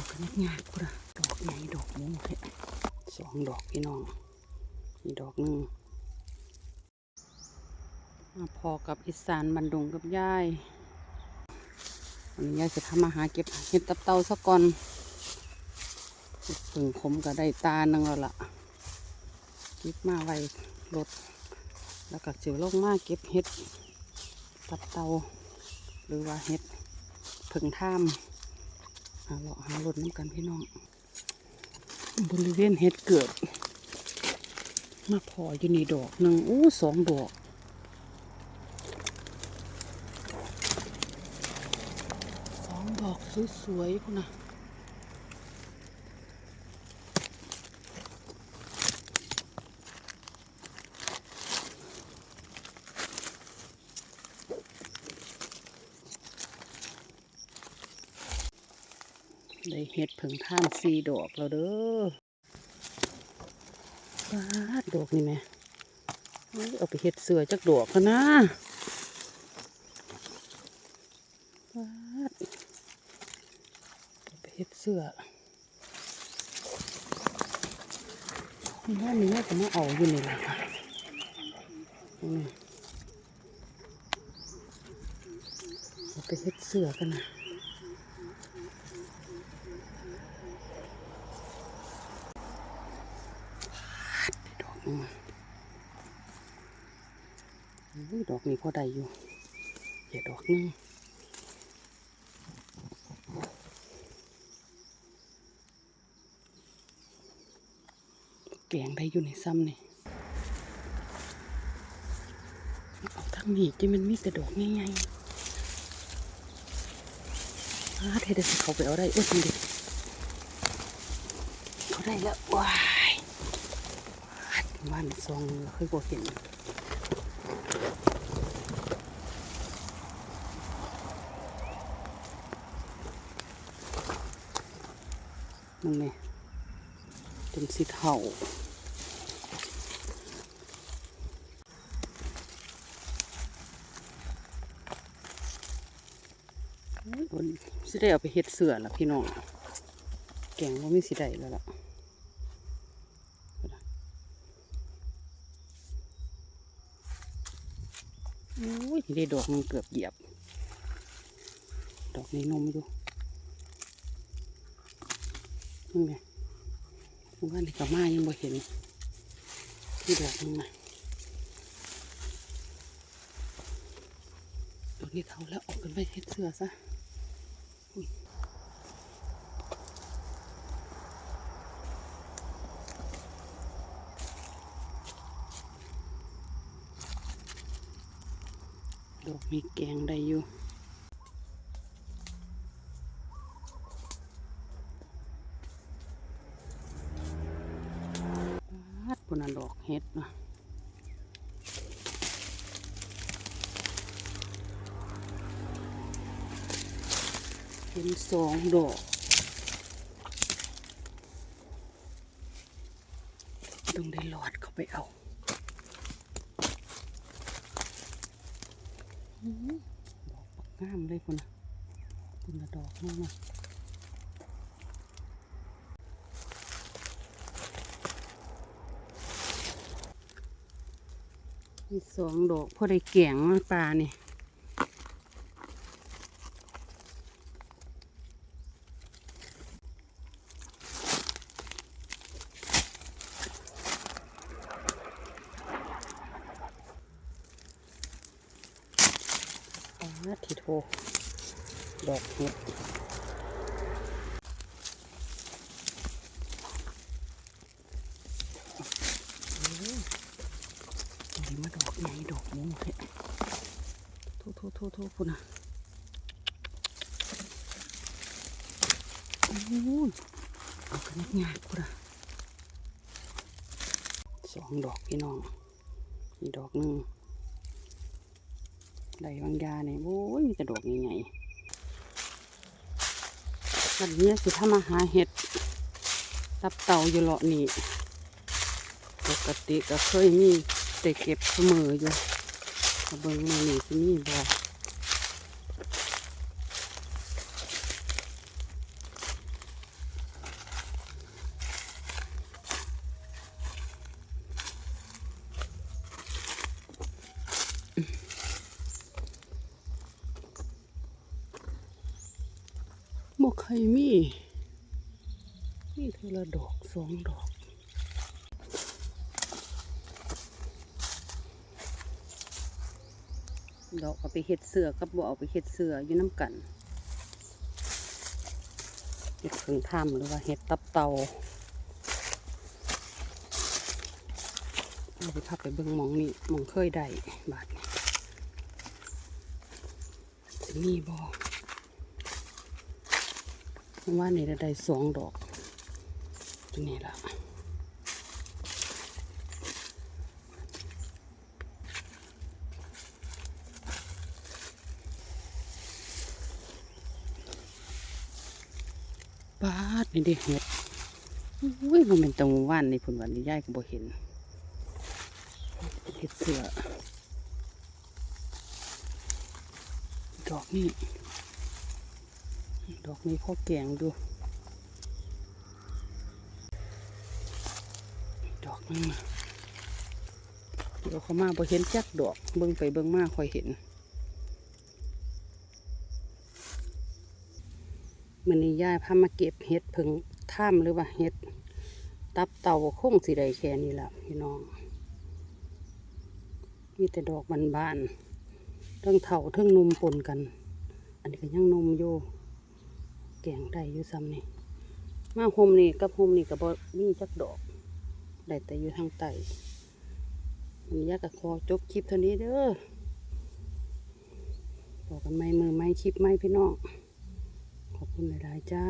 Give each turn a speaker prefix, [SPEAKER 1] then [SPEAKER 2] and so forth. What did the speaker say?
[SPEAKER 1] เอากันยากๆกูละดอกใหญ่ดอกมูเห็ดสองดอกพี่น้องนี่ดอกหนึ่งมาพอกับอีสานบันดุงกับยายวันนี้ยายจะทำมาหาเก็บเห็ดตับเตาซะก่อนถึงขมก็ได้ตาหนึ่งแล้วล่ะเก็บมาไว้รถแล้วก็สิลงมาเก็บเห็ดตับเตา หรือว่าเห็ดผึ่งท่ามาเลาะหารถน้ำกันพี่น้อง บริเวณเห็ดเกิด มาพออยู่ในดอกหนึ่งอู้สองดอกสองดอกสวยๆพุ่นนะ ได้เห็ดผึ่งท่ามสี่ดอกแล้วเด้อปาดดอกนี่ไหมเอ้ยเอาไปเห็ดเสือจักดอกกันนะปาดเอาไปเห็ดเสือนี่ว่านี้ก็มาเอาอยู่นี่แหละค่ะเอาไปเห็ดเสือกันนะ ดอกนึงอุ้ยดอกนี้พอได้อยู่เดี๋ยดอกนึงแกงได้อยู่ในซ้ำนี่เอาทั้งนี้ที่มันมีแต่ดอกง่ายๆอาเทเดสเขาไปเอาได้อุ้ยดิเขาได้แล้วว้า บ้านซองเคยบ่เห็นนั่นไงเป็นสีเทาวันสิได้เอาไปเฮ็ดเสือละพี่น้อง แกงว่าไม่สิได้แล้วล่ะ อุ้ยได้ดอกมันเกือบเหยียบ ดอกในนมอยู่นี่ไงว่าในกระมายังบ่เห็น ที่ดอกนึงนะดอกนี้เท่าแล้วออกกันไปเฮ็ดเสื้อซะ อุ๊ยดอกมีแกงได้อยู่ปาดปุ่นนะดอกเห็ดนะเป็นสองดอกต้องได้หลอดเข้าไปเอาอื้อ ดอกปักงามเลยคุณนะคุณละดอกนั่นนะมีสองดอกพอได้แกงมาปลานี่ ทิโทดอกเห็ดอันนี้มาดอกใหญ่ดอกหมูเห็ดโทษโทษโทษโทษคุณนะโอ้ยเอากันง่ายๆคุณนะสองดอกพี่น้องนี่ดอกหนึ่ง ได้บางยาเนี่ยโอ้ยมีแต่ดอกใหญ่ๆวันนี้สิถ้ามาหาเห็ดตับเต่าอยู่เลาะนี่ปกติก็เคยมีแต่เก็บเสมออยู่เบิ่งมานี่ที่นี่บ่ ใครมี นี่เทอละดอกสองดอกดอกเอาไปเฮ็ดเสือกับบ่เอาไปเฮ็ดเสืออยู่น้ำกันเฮ็ดเพิ่งทำหรือว่าเฮ็ดตับเตาเอาไปพักไปเบิ่งมองนี่มองเคยได้บาทนี่มีบ่ เพราะว่านี่เราได้สองดอกตัวนี้ละบาดนี่ดิเห็ดอุ้ยมันเป็นตรงว่านในผลวันนี้ย่ายก็บ่เห็นเห็ดเสือดอกนี่ ดอกนี้พ่อแกงดูดอกนึงเดี๋ยวเขามาบ่เห็นจักดอกเบิ่งไปเบิ่งมาคอยเห็นมันนี่ย่ายพามาเก็บเห็ดเพิ่งท่ามหรือว่าเห็ด ตับเต่าคงสิได้แค่นี้ละพี่น้องมีแต่ดอกบานๆทั้งเถาทั้งนมปนกัน อันนี้ก็ยังนมอยู่ แกงได้อยู่ซ้ำนี่มาโฮมนี่กับโฮมนี่กับมีจักดอกได้แต่อยู่ทางใต้วันนี้ยากกับคอจบคลิปเท่านี้เด้อบอกกันไม่มือไม่คลิปไม่พี่น้องขอบคุณหลายๆจ้า